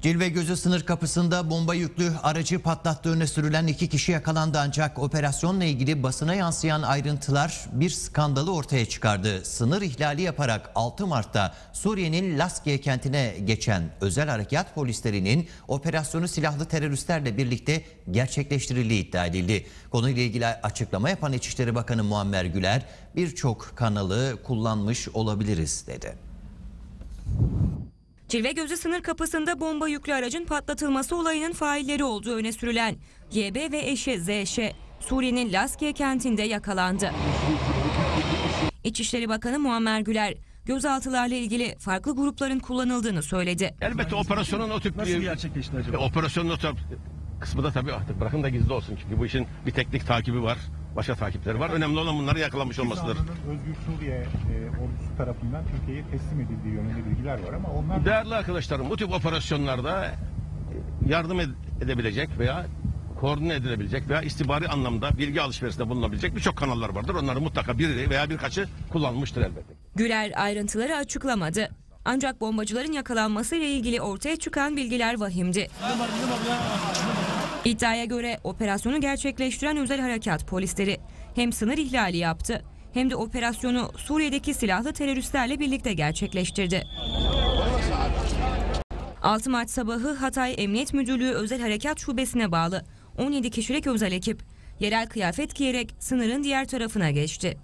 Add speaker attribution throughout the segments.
Speaker 1: Cilve gözü sınır kapısında bomba yüklü aracı patlattığı öne sürülen iki kişi yakalandı ancak operasyonla ilgili basına yansıyan ayrıntılar bir skandalı ortaya çıkardı. Sınır ihlali yaparak 6 Mart'ta Suriye'nin Laskiye kentine geçen özel harekat polislerinin operasyonu silahlı teröristlerle birlikte gerçekleştirildiği iddia edildi. Konuyla ilgili açıklama yapan İçişleri Bakanı Muammer Güler birçok kanalı kullanmış olabiliriz dedi.
Speaker 2: Cilve Gözü sınır kapısında bomba yüklü aracın patlatılması olayının failleri olduğu öne sürülen YB ve eşi ZŞ Suriye'nin Laskiye kentinde yakalandı. İçişleri Bakanı Muammer Güler gözaltılarla ilgili farklı grupların kullanıldığını söyledi.
Speaker 3: Elbette operasyonun o tip
Speaker 4: Nasıl
Speaker 3: bir
Speaker 4: gerçekleşti
Speaker 3: e,
Speaker 4: acaba?
Speaker 3: operasyonun o tip kısmı da tabii artık bırakın da gizli olsun çünkü bu işin bir teknik takibi var. Başka takipleri var. Önemli olan bunları yakalamış olmasıdır.
Speaker 5: Özgür Suriye e, ordusu tarafından Türkiye'ye teslim edildiği yönünde bilgiler var ama onlar
Speaker 3: Değerli arkadaşlarım bu tip operasyonlarda e, yardım ed- edebilecek veya koordine edilebilecek veya istihbari anlamda bilgi alışverişinde bulunabilecek birçok kanallar vardır. Onları mutlaka biri veya birkaçı kullanmıştır elbette.
Speaker 2: Güler ayrıntıları açıklamadı. Ancak bombacıların yakalanması ile ilgili ortaya çıkan bilgiler vahimdi. İddiaya göre operasyonu gerçekleştiren özel harekat polisleri hem sınır ihlali yaptı hem de operasyonu Suriye'deki silahlı teröristlerle birlikte gerçekleştirdi. 6 Mart sabahı Hatay Emniyet Müdürlüğü Özel Harekat Şubesi'ne bağlı 17 kişilik özel ekip yerel kıyafet giyerek sınırın diğer tarafına geçti.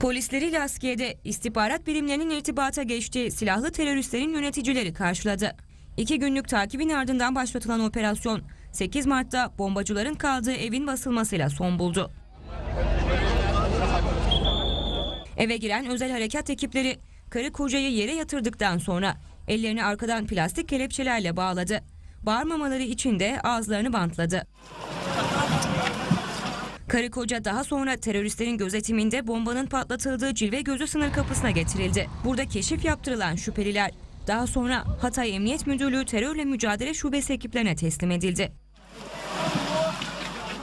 Speaker 2: Polisleri Laskiye'de istihbarat birimlerinin irtibata geçtiği silahlı teröristlerin yöneticileri karşıladı. İki günlük takibin ardından başlatılan operasyon 8 Mart'ta bombacıların kaldığı evin basılmasıyla son buldu. Eve giren özel harekat ekipleri karı kocayı yere yatırdıktan sonra ellerini arkadan plastik kelepçelerle bağladı. Bağırmamaları için de ağızlarını bantladı. Karı koca daha sonra teröristlerin gözetiminde bombanın patlatıldığı Cilve Gözü sınır kapısına getirildi. Burada keşif yaptırılan şüpheliler daha sonra Hatay Emniyet Müdürlüğü Terörle Mücadele Şubesi ekiplerine teslim edildi.